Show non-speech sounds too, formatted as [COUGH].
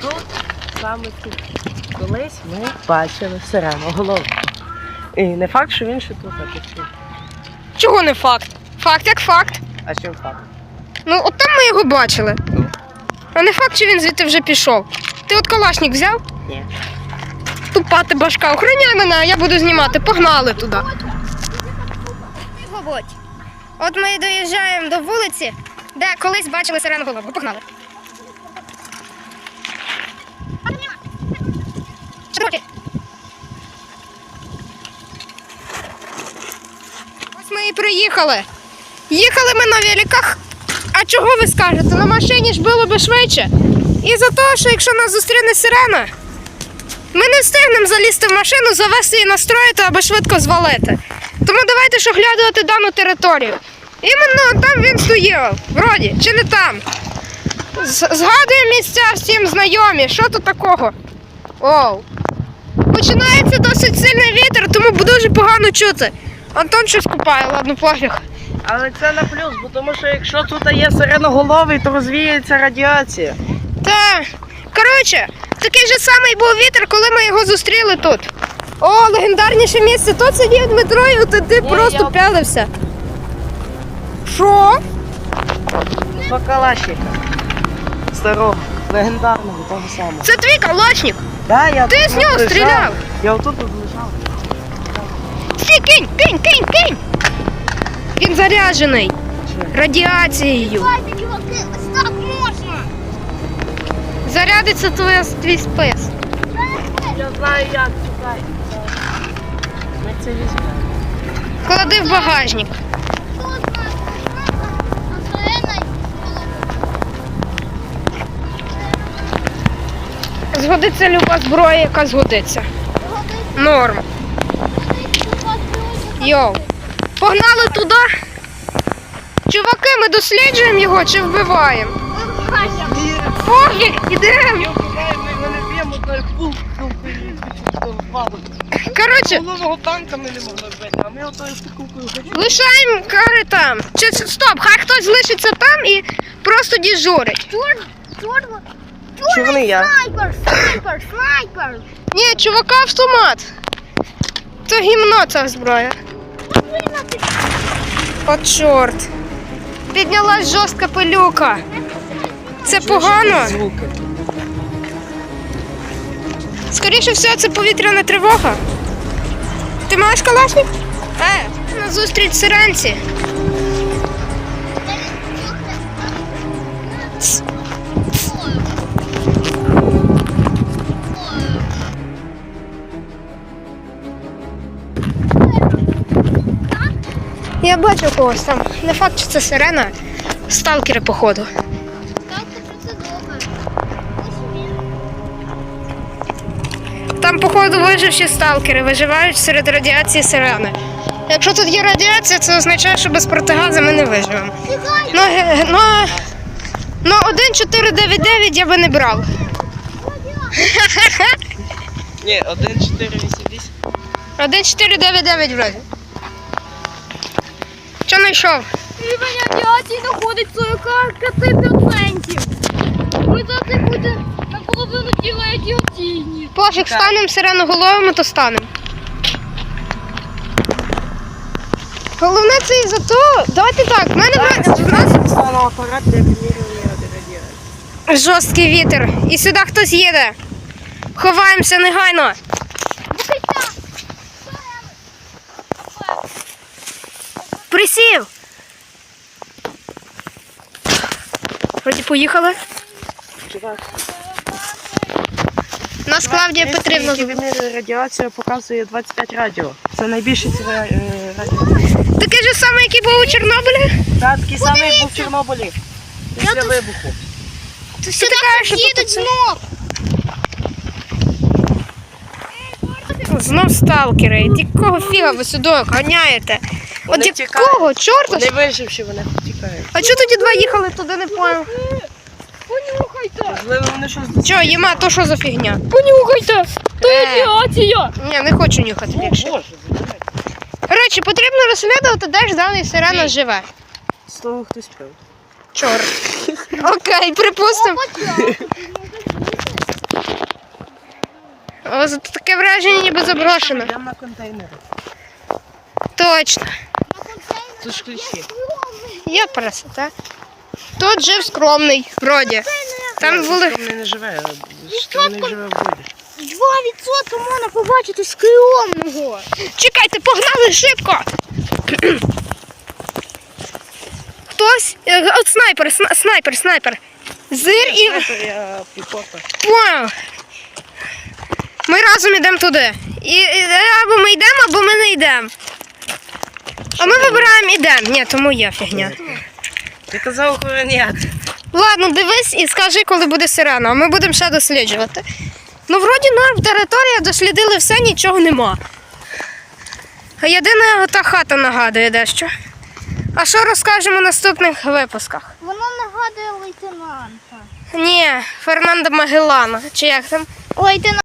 Тут саме тут. Колись ми бачили сирену голову. І не факт, що він ще тут тут. Чого не факт? Факт як факт. А чим факт? Ну, от там ми його бачили. А не факт, що він звідти вже пішов. Ти от калашник взяв? Ні. Тупа ти башка, охороняй мене, а я буду знімати. Погнали туди. От ми доїжджаємо до вулиці, де колись бачили сирену голову. Погнали. Широкі. Ось ми і приїхали. Їхали ми на великах. А чого ви скажете? На машині ж було би швидше. І за те, що якщо нас зустріне сирена, ми не встигнемо залізти в машину, завести її настроїти або швидко звалити. Тому давайте ж оглядувати дану територію. Іменно там він стояв, вроді, чи не там. Згадуємо місця всім знайомі. Що тут такого? Оу. Починається досить сильний вітер, тому дуже погано чути. Антон щось купає, ладно, пофіг. Але це на плюс, бо тому що якщо тут є сиреноголовий, то розвіється радіація. Та, коротше, такий же самий був вітер, коли ми його зустріли тут. О, легендарніше місце. Тут сидів Дмитро і от ти Ні, просто я- пялився. Що? Два калашника. Старого, легендарного, того самого. Це твій калашник. Да, я Ти тут з нього лежав. стріляв? Я отут тут лежав. Стій, кинь, кинь, кинь, кинь. Він заряджений радіацією. Давайте, чуваки, так можна. Зарядиться твоя, твій спис. Я знаю як, чекай. Ми це візьмемо. Клади в багажник. Згодиться люба зброя, яка згодиться. Норм. Йоу. Погнали туди. Чуваки, ми досліджуємо його чи вбиваємо? Пофіг, впадок. Коротше, лишаємо кари там. Чи, стоп, хай хтось лишиться там і просто діжурить. Чорт, чорт, Чорний я. снайпер, снайпер, снайпер. Ні, чувака автомат. Це гімно ця зброя. От чорт. Піднялась жорстка пилюка. Це погано. Скоріше всього, це повітряна тривога. Ти маєш калашник? Е, на зустріч сиренці. Я бачу когось там. Не факт, що це сирена. Сталкери, походу. Там, походу, виживші сталкери виживають серед радіації сирени. Якщо тут є радіація, це означає, що без протигазу ми не виживемо. Ну, ге- ну, ну 1499 я би не брав. Ні, 1488. 1499 вроді. Що знайшов? Рівень авіації доходить 45%. Ми завжди буде наполовину тіла радіаційні. Пофіг, Так. станемо сиреноголовими, то станемо. Головне це і за то. Давайте так, в мене в нас жорсткий вітер. І сюди хтось їде. Ховаємося негайно. Присів. Вроді поїхали. Чувак. Нас Клавдія Петрівна. яке радіацію, показує 25 радіо. Це найбільше ці е, радіо. Такий же самий, який був у Чорнобилі. Так, такий самий як був в Чорнобилі. Після вибуху. Ти кажеш, що знов. Знов сталкери. Якого фіга ви сюди ганяєте? От Вони якого чорта? Вони виживши, вони втікають. А чого тоді два їхали туди, не поняв? Понюхайте. Можливо, вони щось Чо, Єма, то що за фігня? Понюхайте. То Е. радіація. Ні, не хочу нюхати більше. Боже, забирай. Коротше, потрібно розслідувати, де ж даний сирена живе. З того хтось пив. Чорт. [LAUGHS] Окей, припустимо. зато таке враження ніби заброшено. Йдемо на контейнери. Точно. Тут ж ключі. Є красота. Тут жив скромний, вроді. Там були. Скромний не живе, скромний живе в воді. 2% можна побачити скромного. Чекайте, погнали шибко! Хтось. е, От снайпер, сна- снайпер, снайпер. Зир і. Снайпер, я піхота. Понял. Ми разом йдемо туди. І, і або ми йдемо, або ми не йдемо. А ми вибираємо йдемо. Ні, тому є фігня. Ти казав охороняти. Ладно, дивись і скажи, коли буде сирена, а ми будемо ще досліджувати. Ну, вроді норм територія, дослідили все, нічого нема. А єдина та хата нагадує дещо. А що розкажемо в наступних випусках? Воно нагадує лейтенанта. Ні, Фернандо Магеллана, чи як там? Лейтенант.